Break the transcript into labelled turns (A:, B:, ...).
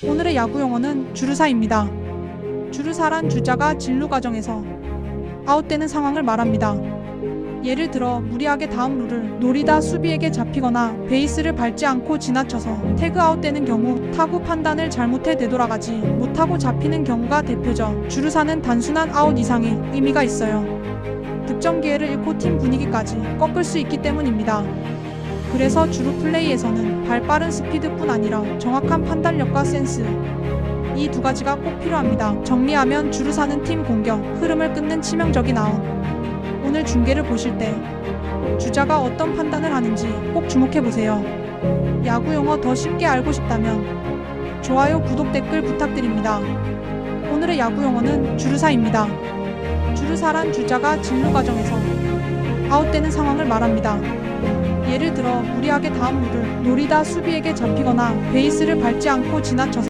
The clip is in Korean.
A: 오늘의 야구 용어는 주루사입니다. 주루사란 주자가 진루 과정에서 아웃되는 상황을 말합니다. 예를 들어 무리하게 다음 룰을 노리다 수비에게 잡히거나 베이스를 밟지 않고 지나쳐서 태그 아웃되는 경우 타구 판단을 잘못해 되돌아가지 못하고 잡히는 경우가 대표죠. 주루사는 단순한 아웃 이상의 의미가 있어요. 득점 기회를 잃고 팀 분위기까지 꺾을 수 있기 때문입니다. 그래서 주루 플레이에서는 발 빠른 스피드뿐 아니라 정확한 판단력과 센스 이 두 가지가 꼭 필요합니다. 정리하면 주루 사는 팀 공격 흐름을 끊는 치명적인 아웃. 오늘 중계를 보실 때 주자가 어떤 판단을 하는지 꼭 주목해 보세요. 야구 용어 더 쉽게 알고 싶다면 좋아요, 구독, 댓글 부탁드립니다. 오늘의 야구 용어는 주루사입니다. 주루사란 주자가 진루 과정에서 아웃되는 상황을 말합니다. 무리하게 다음 룰을 노리다 수비에게 잡히거나 베이스를 밟지 않고 지나쳐서